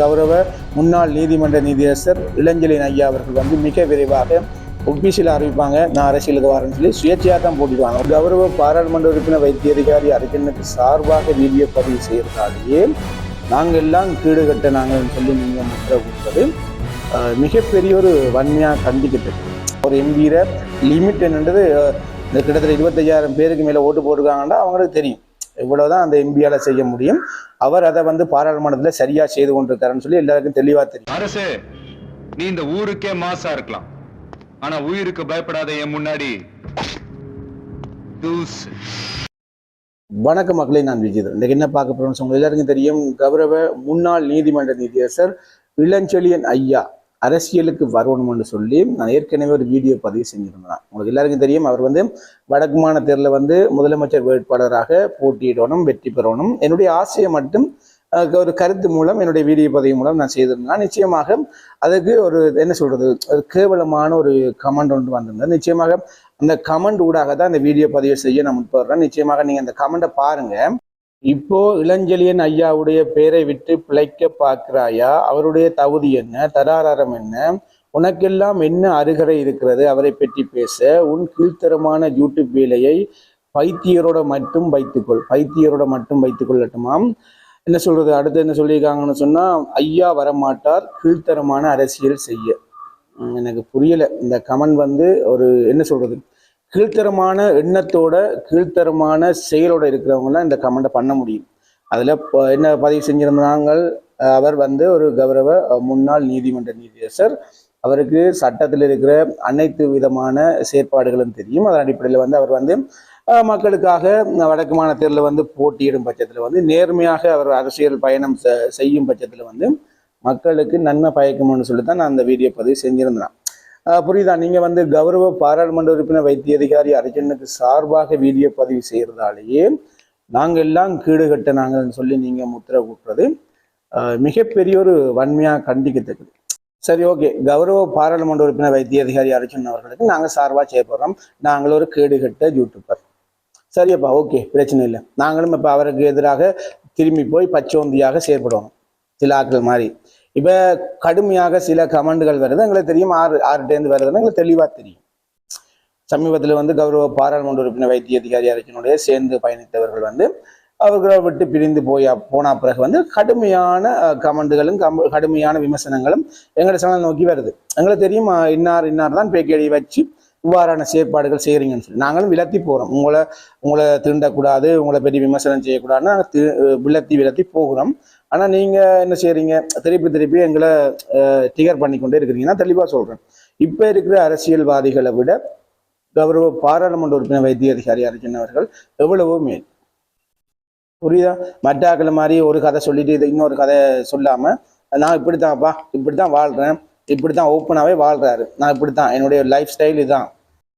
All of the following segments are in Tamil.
கௌரவ முன்னாள் நீதிமன்ற நீதியரசர் இளஞ்சலின் ஐயா அவர்கள் வந்து மிக விரைவாக ஒபிசியில் அறிவிப்பாங்க. நான் அரசியலுக்கு வரேன்னு சொல்லி சுயேட்சையாக தான் போட்டிடுவாங்க கௌரவ பாராளுமன்ற உறுப்பினர் வைத்திய அதிகாரி அர்ஜுனுக்கு சார்பாக வீடியோ பதிவு செய்கிறதாலேயே நாங்கள் எல்லாம் கீடு கட்ட நாங்கள்னு சொல்லி நீங்கள் முத்திர கொடுத்தது மிகப்பெரிய ஒரு வன்மையாக கண்டிக்கிட்டது ஒரு எம்பியில லிமிட் என்னன்றது இந்த கிட்டத்தட்ட இருபத்தையாயிரம் பேருக்கு மேலே ஓட்டு போட்டிருக்காங்கன்னா அவங்களுக்கு தெரியும். இவ்வளவுதான் அந்த எம்பியால செய்ய முடியும். அவர் அதை வந்து பாராளுமன்றத்தில் சரியா செய்து கொண்டிருக்காருன்னு சொல்லி எல்லாருக்கும் தெளிவா தெரியும். அரசு நீ இந்த ஊருக்கே மாசா இருக்கலாம். ஆனா உயிருக்கு பயப்படாத என் முன்னாடி தூசு. வணக்கம் மக்களை நான் விஜய் இன்றைக்கு என்ன பார்க்க போறோம்னு உங்க எல்லாருக்கும் தெரியும் கௌரவ முன்னாள் நீதிமன்ற நீதியரசர் இளஞ்செழியன் ஐயா. அரசியலுக்கு வரணும்னு சொல்லி நான் ஏற்கனவே ஒரு வீடியோ பதிவு செஞ்சிருந்தேன். உங்களுக்கு எல்லாருக்கும் தெரியும் அவர் வந்து வடக்கு தேர்தலில் வந்து முதலமைச்சர் வேட்பாளராக போட்டியிடணும் வெற்றி பெறணும். என்னுடைய ஆசையை மட்டும் ஒரு கருத்து மூலம் என்னுடைய வீடியோ பதிவு மூலம் நான் செய்திருந்தேன். நிச்சயமாக அதுக்கு ஒரு என்ன சொல்றது ஒரு கேவலமான ஒரு கமெண்ட் ஒன்று வந்திருந்தது. நிச்சயமாக அந்த கமெண்ட் ஊடாக தான் அந்த வீடியோ பதிவு செய்ய நான் முற்படுறேன். நிச்சயமாக நீங்கள் அந்த கமெண்ட்டை பாருங்கள் இப்போ இளஞ்செழியன் ஐயாவுடைய பேரை விட்டு பிழைக்க பார்க்கிறாயா? அவருடைய தகுதி என்ன? தராரம் என்ன? உனக்கெல்லாம் என்ன அருகரை இருக்கிறது? அவரை பற்றி பேச. உன் கீழ்த்தரமான யூடியூப் வேலையை பைத்தியரோட மட்டும் வைத்துக்கொள். பைத்தியரோட மட்டும் வைத்துக்கொள்ளட்டுமாம் என்ன சொல்றது? அடுத்து என்ன சொல்லியிருக்காங்கன்னு சொன்னா ஐயா வரமாட்டார் கீழ்த்தரமான அரசியல் செய்ய. எனக்கு புரியல. இந்த கமெண்ட் வந்து ஒரு என்ன சொல்றது? கீழ்த்தரமான எண்ணத்தோட கீழ்த்தரமான செயலோட இருக்கிறவங்க இந்த கமெண்ட்டை பண்ண முடியும். அதில் என்ன பதிவு செஞ்சிருந்தாங்க? அவர் வந்து ஒரு கௌரவ முன்னாள் நீதிமன்ற நீதியரசர். அவருக்கு சட்டத்தில் இருக்கிற அனைத்து விதமான செயற்பாடுகளும் தெரியும். அதன் அடிப்படையில் வந்து அவர் வந்து மக்களுக்காக வடக்கு மாநிலத்தில் வந்து போட்டியிடும் பட்சத்தில் வந்து நேர்மையாக அவர் அரசியல் பயணம் செ- செய்யும் பட்சத்தில் வந்து மக்களுக்கு நன்மை பயக்கும்னு சொல்லி தான் நான் அந்த வீடியோ பதிவு செஞ்சிருந்தேன். புரியுதா? நீங்க வந்து கௌரவ பாராளுமன்ற உறுப்பினர் வைத்திய அதிகாரி அர்ஜுனுக்கு சார்பாக வீடியோ பதிவு செய்யறதாலேயே நாங்கள் எல்லாம் கீடு கட்ட நாங்கன்னு சொல்லி நீங்க முத்திர கூட்டுறது மிகப்பெரிய ஒரு வன்மையா கண்டிக்கத்தக்கது. சரி ஓகே. கௌரவ பாராளுமன்ற உறுப்பினர் வைத்திய அதிகாரி அர்ஜுன் அவர்களுக்கு நாங்க சார்பா செய்யப்படுறோம் நாங்கள் ஒரு கேடு கட்ட யூடியூபர். சரியப்பா ஓகே. பிரச்சனை இல்லை. நாங்களும் இப்ப அவருக்கு எதிராக திரும்பி போய் பச்சோந்தியாக செயற்படுவோம் சில மாதிரி. இப்போ கடுமையாக சில கமெண்டுகள் வருது. எங்களுக்கு தெரியும் ஆறு ஆறுட்டேருந்து வருதுன்னு எங்களுக்கு தெளிவாக தெரியும். சமீபத்தில் வந்து கௌரவ பாராளுமன்ற உறுப்பினர் வைத்திய அதிகாரி அரசினுடைய சேர்ந்து பயணித்தவர்கள் வந்து அவர்களை விட்டு பிரிந்து போய் போன பிறகு வந்து கடுமையான கமெண்டுகளும் கம்- கடுமையான விமர்சனங்களும் எங்களை சேனல் நோக்கி வருது. எங்களுக்கு தெரியும் இன்னார் இன்னார் தான் பேக்கேடி வச்சு இவ்வாறான செயற்பாடுகள் செய்கிறீங்கன்னு சொல்லி. நாங்களும் விலத்தி போகிறோம் உங்களை உங்களை திருண்டக்கூடாது உங்களை பெரிய விமர்சனம் செய்யக்கூடாதுன்னு நாங்கள் தி- விலத்தி விலத்தி போகிறோம். ஆனால் நீங்கள் என்ன செய்கிறீங்க திருப்பி திருப்பி எங்களை டிகர் பண்ணி கொண்டே இருக்கிறீங்க. நான் தெளிவாக சொல்கிறேன் இப்போ இருக்கிற அரசியல்வாதிகளை விட கௌரவ பாராளுமன்ற உறுப்பினர் வைத்திய அதிகாரி அர்ஜுன் அவர்கள் எவ்வளவோ மேல். புரியுதா? மற்றாக்களை மாதிரி ஒரு கதை சொல்லிட்டு இது இன்னொரு கதை சொல்லாமல் நான் இப்படி தான்ப்பா இப்படி தான் வாழ்கிறேன் இப்படி தான் ஓப்பனாகவே வாழ்கிறாரு நான் இப்படி தான் என்னுடைய லைஃப் ஸ்டைல் இதுதான்.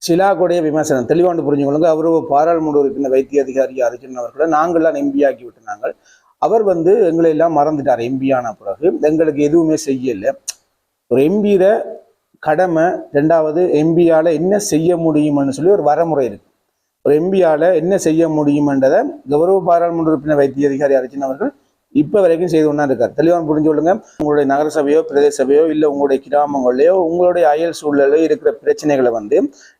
சிலாக்குடைய விமர்சனம். தெளிவாண்டு புரிஞ்சுக்கொள்ளுங்க அவரு பாராளுமன்ற உறுப்பினர் வைத்திய அதிகாரி அர்ஜுன் அவர்களை நாங்கள்லாம் எம்பி ஆக்கி விட்டுனாங்க அவர் வந்து எங்களை எல்லாம் மறந்துட்டார் எம்பி பிறகு. எங்களுக்கு எதுவுமே செய்யலை. ஒரு எம்பியில கடமை ரெண்டாவது எம்பியால என்ன செய்ய முடியும்னு சொல்லி ஒரு வரமுறை இருக்கு. ஒரு எம்பியால என்ன செய்ய முடியும்ன்றதை கௌரவ பாராளுமன்ற உறுப்பினர் வைத்திய அதிகாரி அர்ஜுன் அவர்கள் இப்போ வரைக்கும் செய்து கொண்டு இருக்கார். தெளிவாக புரிஞ்சு கொள்ளுங்க. உங்களுடைய நகர சபையோ பிரதேச சபையோ உங்களுடைய கிராமங்களையோ உங்களுடைய அயல் சூழலையோ இருக்கிற பிரச்சனைகளை வந்து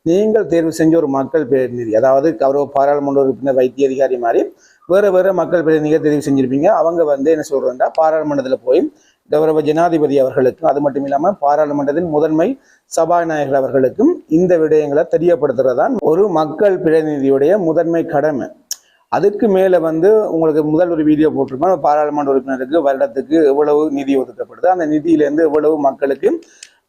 நீங்கள் தேர்வு செஞ்ச ஒரு மக்கள் பிரதிநிதி அதாவது கௌரவ பாராளுமன்ற உறுப்பினர் வைத்திய அதிகாரி மாதிரி வேறு வேறு மக்கள் பிரதிநிதிகள் தெரிவு செஞ்சிருப்பீங்க. அவங்க வந்து என்ன சொல்றேன்டா பாராளுமன்றத்தில் போய் கௌரவ ஜனாதிபதி அவர்களுக்கும் அது மட்டும் இல்லாம பாராளுமன்றத்தின் முதன்மை சபாநாயகர் அவர்களுக்கும் இந்த விடயங்களை தெரியப்படுத்துறதுதான் ஒரு மக்கள் பிரதிநிதியுடைய முதன்மை கடமை. அதுக்கு மேல வந்து உங்களுக்கு முதல் ஒரு வீடியோ போட்டிருக்கோம் பாராளுமன்ற உறுப்பினருக்கு வருடத்துக்கு எவ்வளவு நிதி ஒதுக்கப்படுது அந்த நிதியிலேருந்து எவ்வளவு மக்களுக்கு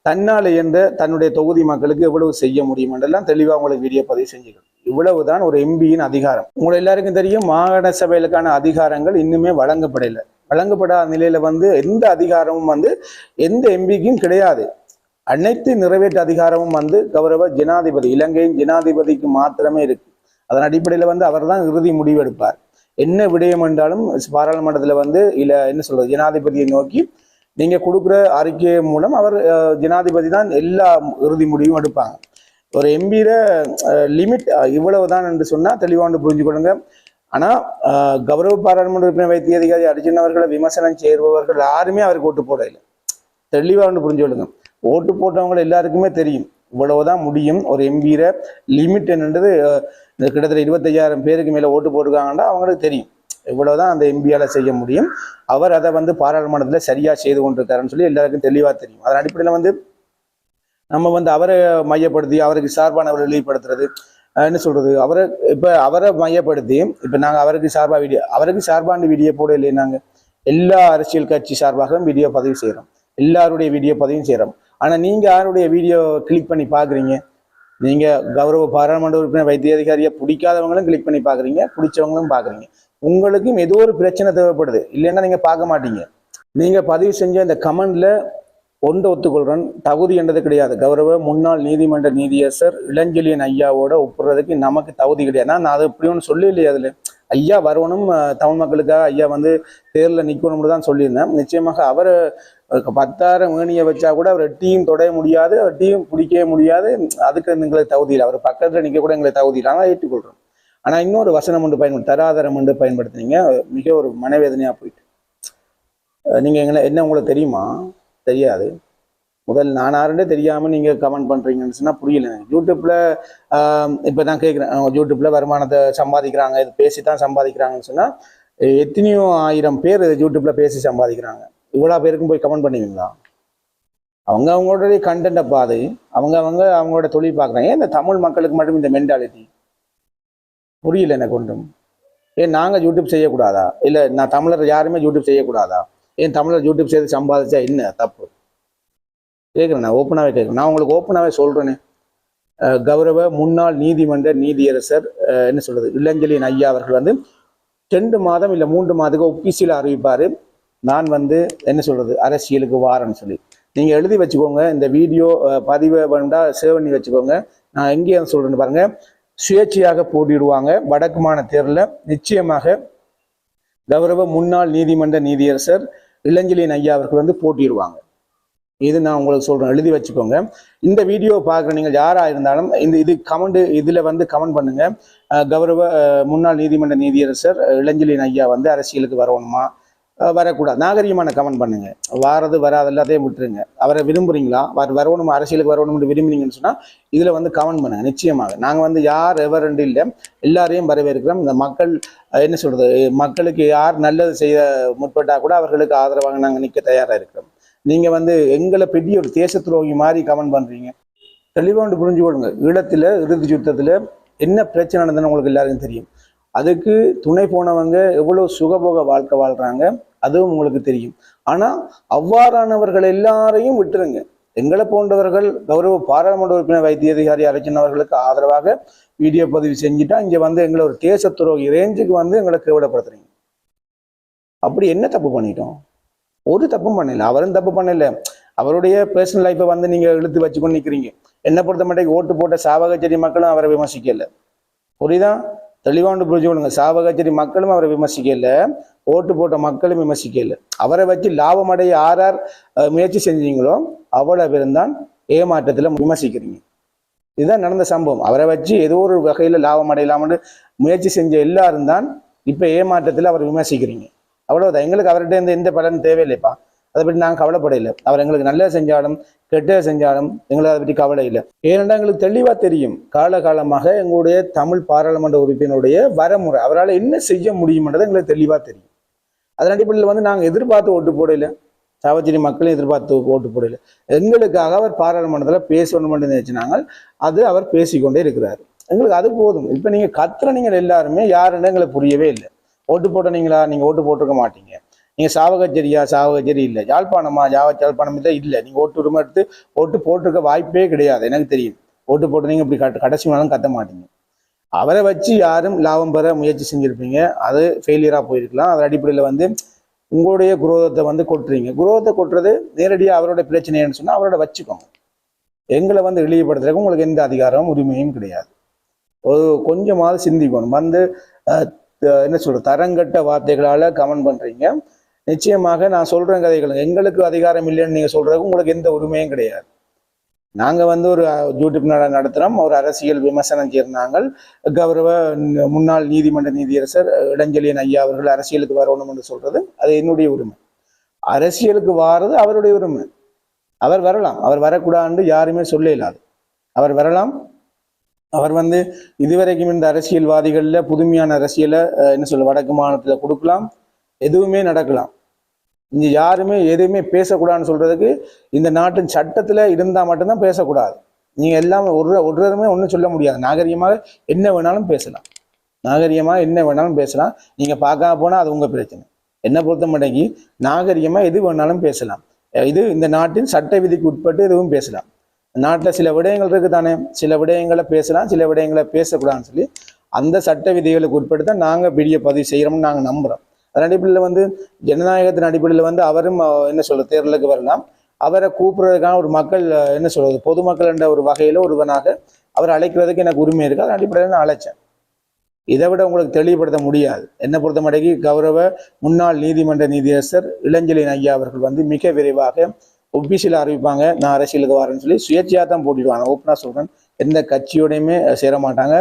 தன்னால் என்ற தன்னுடைய தொகுதி மக்களுக்கு எவ்வளவு செய்ய முடியும் என்றெல்லாம் தெளிவாக உங்களுக்கு வீடியோ பதிவு செஞ்சுக்கணும் இவ்வளவுதான் ஒரு எம்பியின் அதிகாரம். உங்களை எல்லாருக்கும் தெரியும் மாகாண சபைகளுக்கான அதிகாரங்கள் இன்னுமே வழங்கப்படலை. வழங்கப்படாத நிலையில வந்து எந்த அதிகாரமும் வந்து எந்த எம்பிக்கும் கிடையாது. அனைத்து நிறைவேற்று அதிகாரமும் வந்து கௌரவ ஜனாதிபதி இலங்கையின் ஜனாதிபதிக்கு மாத்திரமே இருக்கு. அதன் அடிப்படையில் வந்து அவர்தான் இறுதி முடிவெடுப்பார். என்ன விடயம் என்றாலும் பாராளுமன்றத்தில் வந்து இல்லை என்ன சொல்றது ஜனாதிபதியை நோக்கி நீங்க கொடுக்குற அறிக்கை மூலம் அவர் ஜனாதிபதி தான் எல்லா இறுதி முடிவும் எடுப்பாங்க. ஒரு எம்பியில லிமிட் இவ்வளவுதான் என்று சொன்னா தெளிவாண்டு புரிஞ்சு கொடுங்க ஆனா கௌரவ பாராளுமன்ற உறுப்பினர் வைத்திய அதிகாரி அர்ஜுன் அவர்களை விமர்சனம் செய்பவர்கள் யாருமே அவருக்கு ஓட்டு போடலை தெளிவாக ஒன்று புரிஞ்சு கொள்ளுங்க. ஓட்டு போட்டவங்க எல்லாருக்குமே தெரியும். இவ்வளவுதான் முடியும். ஒரு எம்பியில லிமிட் என்னன்றது இந்த கிட்டத்தட்ட இருபத்தையாயிரம் பேருக்கு மேலே ஓட்டு போட்டிருக்காங்கன்னா அவங்களுக்கு தெரியும். இவ்வளவுதான் அந்த எம்பியால செய்ய முடியும். அவர் அதை வந்து பாராளுமன்றத்தில் சரியா செய்து கொண்டிருக்காருன்னு சொல்லி எல்லாருக்கும் தெளிவாக தெரியும். அதன் அடிப்படையில் வந்து நம்ம வந்து அவரை மையப்படுத்தி அவருக்கு சார்பானவரை வெளிப்படுத்துறது என்ன சொல்றது? அவரை இப்போ அவரை மையப்படுத்தி இப்ப நாங்கள் அவருக்கு சார்பாக வீடியோ அவருக்கு சார்பான வீடியோ போட இல்லையே நாங்கள் எல்லா அரசியல் கட்சி சார்பாகவும் வீடியோ பதிவு செய்கிறோம் எல்லாருடைய வீடியோ பதிவும் செய்கிறோம் ஆனால் நீங்கள் யாருடைய வீடியோ கிளிக் பண்ணி பார்க்குறீங்க நீங்கள் கௌரவ பாராளுமன்ற உறுப்பினர் வைத்திய அதிகாரியை பிடிக்காதவங்களும் கிளிக் பண்ணி பார்க்குறீங்க பிடிச்சவங்களும் பார்க்குறீங்க உங்களுக்கும் ஏதோ ஒரு பிரச்சனை தேவைப்படுது. இல்லைன்னா நீங்கள் பார்க்க மாட்டீங்க. நீங்கள் பதிவு செஞ்ச இந்த கமெண்டில் ஒன்று ஒத்துக்கொள்கிறேன் தகுதி என்றது கிடையாது. கௌரவ முன்னாள் நீதிமன்ற நீதியரசர் இளஞ்செழியன் ஐயாவோட ஒப்புறதுக்கு நமக்கு தகுதி கிடையாது. நான் அது இப்படி ஒன்று சொல்லி இல்லையா அதில். ஐயா வரணும் தமிழ் மக்களுக்காக ஐயா வந்து தேர்தலில் நிற்கணும்னு தான் சொல்லியிருந்தேன். நிச்சயமாக அவர் பத்தாயிரம் ஏணியை வச்சா கூட அவர் டீம் தொடைய முடியாது அவர் டீம் பிடிக்கவே முடியாது. அதுக்கு எங்களுக்கு தகுதி இல்லை. அவர் பக்கத்தில் நிற்க கூட எங்களுக்கு தகுதி இல்லை. ஆனால் ஏற்றுக்கொள்றோம். ஆனால் இன்னொரு வசனம் ஒன்று பயன்படுத்த தராதரம் என்று பயன்படுத்துனீங்க. மிக ஒரு மனவேதனையாக போயிட்டு. நீங்கள் எங்களை என்ன உங்களுக்கு தெரியுமா? தெரியாது. முதல் நான் யாருன்னே தெரியாமல் நீங்கள் கமெண்ட் பண்ணுறீங்கன்னு சொன்னால் புரியல யூடியூப்பில் இப்போ தான் கேட்குறேன் யூடியூப்பில் வருமானத்தை சம்பாதிக்கிறாங்க. இது பேசி தான் சம்பாதிக்கிறாங்கன்னு சொன்னால் எத்தனையோ ஆயிரம் பேர் யூடியூப்பில் பேசி சம்பாதிக்கிறாங்க. இவ்வளோ பேருக்கும் போய் கமெண்ட் பண்ணுவீங்களா? அவங்க அவங்களுடைய கண்டென்ட்டை பாது அவங்க அவங்க அவங்களோட தொழில் பார்க்குறாங்க. ஏன் இந்த தமிழ் மக்களுக்கு மட்டும் இந்த மென்டாலிட்டி புரியல எனக்கு ஒன்றும். ஏன் நாங்கள் யூடியூப் செய்யக்கூடாதா? இல்லை நான் தமிழர் யாருமே யூடியூப் செய்யக்கூடாதா? ஏன் தமிழர் யூடியூப் செய்து சம்பாதிச்சா என்ன தப்பு? கேட்குறேன் நான் ஓப்பனாகவே கேட்குறேன். நான் உங்களுக்கு ஓப்பனாகவே சொல்கிறேனே கௌரவ முன்னாள் நீதிமன்ற நீதியரசர் என்ன சொல்கிறது இளஞ்சலியன் ஐயா அவர்கள் வந்து ரெண்டு மாதம் இல்லை மூன்று மாதத்துக்கு ஒபிசியில் அறிவிப்பார். நான் வந்து என்ன சொல்கிறது அரசியலுக்கு வாரேன்னு சொல்லி. நீங்கள் எழுதி வச்சுக்கோங்க இந்த வீடியோ பதிவை வேண்டாம் சேவ் பண்ணி வச்சுக்கோங்க. நான் எங்கே சொல்கிறேன்னு பாருங்கள் சுயேட்சையாக போட்டியிடுவாங்க வடக்கு தேர்தலில் நிச்சயமாக கௌரவ முன்னாள் நீதிமன்ற நீதியரசர் இளஞ்சலியன் ஐயா அவர்கள் வந்து போட்டியிடுவாங்க. இது நான் உங்களுக்கு சொல்கிறேன் எழுதி வச்சுக்கோங்க. இந்த வீடியோ பார்க்குற நீங்கள் யாராக இருந்தாலும் இந்த இது கமெண்ட் இதில் வந்து கமெண்ட் பண்ணுங்கள் கௌரவ முன்னாள் நீதிமன்ற நீதியரசர் இளஞ்சலியன் ஐயா வந்து அரசியலுக்கு வரணுமா? வரக்கூடாது. நாகரிகமான கமெண்ட் பண்ணுங்க. வாரது வராது எல்லாத்தையும் விட்டுருங்க. அவரை விரும்புறீங்களா? வர வரணும் அரசியலுக்கு வரணும்னு விரும்புறீங்கன்னு சொன்னா இதுல வந்து கமெண்ட் பண்ணுங்க நிச்சயமாக. நாங்க வந்து யார் எவரெண்டு இல்லை. எல்லாரையும் வரவேற்கிறோம். இந்த மக்கள் என்ன சொல்றது மக்களுக்கு யார் நல்லது செய்ய முற்பட்டா கூட அவர்களுக்கு ஆதரவாக நாங்க நிற்க தயாரா இருக்கிறோம். நீங்க வந்து எங்களை பெரிய ஒரு தேச துரோகி மாதிரி கமெண்ட் பண்றீங்க. தெளிவாக ஒன்று புரிஞ்சு கொள்ளுங்க. ஈழத்துல இறுதி யுத்தத்துல என்ன பிரச்சனை நடந்ததுன்னு உங்களுக்கு எல்லாருக்கும் தெரியும். அதுக்கு துணை போனவங்க எவ்வளோ சுகபோக வாழ்க்கை வாழ்கிறாங்க அதுவும் உங்களுக்கு தெரியும். ஆனா அவ்வாறானவர்கள் எல்லாரையும் விட்டுருங்க. எங்களை போன்றவர்கள் கௌரவ பாராளுமன்ற உறுப்பினர் வைத்திய அதிகாரி அர்ஜுன் அவர்களுக்கு ஆதரவாக வீடியோ பதிவு செஞ்சுட்டா இங்க வந்து எங்களை ஒரு தேச துரோகி ரேஞ்சுக்கு வந்து எங்களை கேவலப்படுத்துறீங்க. அப்படி என்ன தப்பு பண்ணிட்டோம்? ஒரு தப்பும் பண்ணல. அவரும் தப்பு பண்ணல. அவருடைய பர்சனல் லைஃப்பை வந்து நீங்க இழுத்து வச்சுக்கொண்டு நிக்கிறீங்க. என்ன பொறுத்த மட்டும் ஓட்டு போட்ட சாவகச்சேரி மக்களும் அவரை விமர்சிக்கல. புரியுதா? தெளிவாண்டு புரிஞ்சு கொள்ளுங்க. சாவகச்சேரி மக்களும் அவரை விமர்சிக்கல. ஓட்டு போட்ட மக்களும் விமர்சிக்கல. அவரை வச்சு லாபம் அடைய யார் யார் முயற்சி செஞ்சீங்களோ அவ்வளவு பேருந்தான் ஏமாற்றத்தில் விமர்சிக்கிறீங்க. இதுதான் நடந்த சம்பவம். அவரை வச்சு ஏதோ ஒரு வகையில் லாபம் அடையலாம்னு முயற்சி செஞ்ச எல்லாரும் தான் இப்போ ஏமாற்றத்தில் அவர் விமர்சிக்கிறீங்க. அவ்வளோதான் எங்களுக்கு அவர்கிட்ட இருந்து எந்த பலன் தேவையில்லைப்பா. அதை பற்றி நாங்கள் கவலைப்படையில அவர் எங்களுக்கு நல்லது செஞ்சாலும் கெட்டது செஞ்சாலும் எங்களுக்கு அதை பற்றி கவலை இல்லை. ஏனென்றால் எங்களுக்கு தெளிவாக தெரியும். காலகாலமாக எங்களுடைய தமிழ் பாராளுமன்ற உறுப்பினருடைய வரமுறை அவரால் என்ன செய்ய முடியும்ன்றது எங்களுக்கு தெளிவாக தெரியும். அதன் அடிப்படையில் வந்து நாங்கள் எதிர்பார்த்து ஓட்டு போடல. சாவச்சேரி மக்களும் எதிர்பார்த்து ஓட்டு போடல. எங்களுக்காக அவர் பாராளுமன்றத்தில் பேசணும் என்று நினைச்சினாங்க அது அவர் பேசிக்கொண்டே இருக்கிறார். எங்களுக்கு அது போதும். இப்போ நீங்கள் கத்துற நீங்கள் எல்லாருமே யாருன்னு எங்களுக்கு புரியவே இல்லை. ஓட்டு போட்டனீங்களா நீங்கள் ஓட்டு போட்டிருக்க மாட்டீங்க. நீங்கள் சாவகச்சேரியா? சாவகச்சேரி இல்லை. யாழ்ப்பாணமா? யாவ யாழ்ப்பாணம் தான் இல்லை. நீங்கள் ஓட்டு உரிமை எடுத்து ஓட்டு போட்டிருக்க வாய்ப்பே கிடையாது. எனக்கு தெரியும். ஓட்டு போட்டு நீங்கள் இப்படி கட- கடைசி மேலும் கத்த மாட்டீங்க. அவரை வச்சு யாரும் லாபம் பெற முயற்சி செஞ்சுருப்பீங்க. அது ஃபெயிலியராக போயிருக்கலாம். அதன் அடிப்படையில் வந்து உங்களுடைய குரோதத்தை வந்து கொட்டுறீங்க. குரோதத்தை கொட்டுறது நேரடியாக அவரோட பிரச்சனைன்னு சொன்னால் அவரோட வச்சுக்கோங்க. எங்களை வந்து இழிவுபடுத்துறதுக்கு உங்களுக்கு எந்த அதிகாரமும் உரிமையும் கிடையாது. ஒரு கொஞ்சமாவது சிந்திக்கணும். வந்து என்ன சொல்ற தரங்கட்ட வார்த்தைகளால் கமெண்ட் பண்ணுறீங்க நிச்சயமாக நான் சொல்கிறேன் கதைகள் எங்களுக்கு அதிகாரம் இல்லைன்னு நீங்கள் சொல்கிறதுக்கு உங்களுக்கு எந்த உரிமையும் கிடையாது. நாங்க வந்து ஒரு யூடியூப் நட- நடத்துறோம். ஒரு அரசியல் விமர்சனம் செய்கிறாங்க கௌரவ முன்னாள் நீதிமன்ற நீதியரசர் இடஞ்சலியன் ஐயா அவர்கள் அரசியலுக்கு வரணும் என்று சொல்றது அது என்னுடைய உரிமை. அரசியலுக்கு வாரது அவருடைய உரிமை. அவர் வரலாம். அவர் வரக்கூடாதுன்னு யாருமே சொல்ல இல்லாது அவர் வரலாம். அவர் வந்து இதுவரைக்கும் இந்த அரசியல்வாதிகள்ல புதுமையான அரசியலை என்ன சொல்ல வடக்கு மாநிலத்துல கொடுக்கலாம். எதுவுமே நடக்கலாம். இங்கே யாருமே எதுவுமே பேசக்கூடாதுன்னு சொல்றதுக்கு இந்த நாட்டின் சட்டத்தில் இருந்தால் மட்டும்தான் பேசக்கூடாது. நீங்கள் எல்லாம் ஒரு ஒருவருமே ஒன்றும் சொல்ல முடியாது. நாகரிகமாக என்ன வேணாலும் பேசலாம். நாகரிகமாக என்ன வேணாலும் பேசலாம். நீங்கள் பார்க்காம போனால் அது உங்கள் பிரச்சனை. என்னை பொறுத்த மாட்டேங்கி நாகரிகமாக எது வேணாலும் பேசலாம். இது இந்த நாட்டின் சட்ட விதிக்கு உட்பட்டு எதுவும் பேசலாம். நாட்டில் சில விடயங்கள் இருக்கு தானே சில விடயங்களை பேசலாம் சில விடயங்களை பேசக்கூடாதுன்னு சொல்லி அந்த சட்ட விதிகளுக்கு உட்பட்டு தான் நாங்கள் வீடியோ பதிவு செய்கிறோம்னு நாங்கள் நம்புகிறோம் அதன் அடிப்படையில் வந்து ஜனநாயகத்தின் அடிப்படையில் வந்து அவரும் என்ன சொல்றது தேர்தலுக்கு வரலாம். அவரை கூப்பிடுறதுக்கான ஒரு மக்கள் என்ன சொல்றது பொதுமக்கள் என்ற ஒரு வகையில் ஒருவனாக அவர் அழைக்கிறதுக்கு எனக்கு உரிமை இருக்கு. அதன் அடிப்படையில் நான் அழைச்சேன். இதை விட உங்களுக்கு தெளிவுபடுத்த முடியாது. என்னை பொறுத்தமடைக்கு கௌரவ முன்னாள் நீதிமன்ற நீதியரசர் இளஞ்சலின் ஐயா அவர்கள் வந்து மிக விரைவாக ஒபிசியில் அறிவிப்பாங்க. நான் அரசியலுக்கு வரேன்னு சொல்லி சுயேட்சையாக தான் போட்டிடுவாங்க. ஓப்பனாக சொல்கிறேன் எந்த கட்சியோடையுமே சேர மாட்டாங்க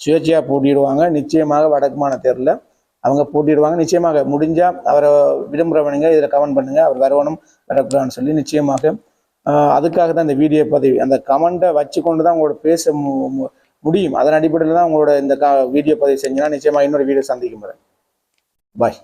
சுயேட்சையாக போட்டிடுவாங்க. நிச்சயமாக வடக்குமான தேர்தலில் அவங்க போட்டிடுவாங்க நிச்சயமாக முடிஞ்சால் அவரை விரும்புகிறவனுங்க இதில் கமெண்ட் பண்ணுங்கள் அவர் வரவணும் வரக்கூடாதுன்னு சொல்லி நிச்சயமாக அதுக்காக தான் இந்த வீடியோ பதிவு. அந்த கமெண்ட்டை வச்சு கொண்டு தான் உங்களோட பேச மு- முடியும். அதன் அடிப்படையில் தான் உங்களோட இந்த வீடியோ பதிவு செஞ்சீங்கன்னா நிச்சயமாக இன்னொரு வீடியோ சந்திக்கும் பாய்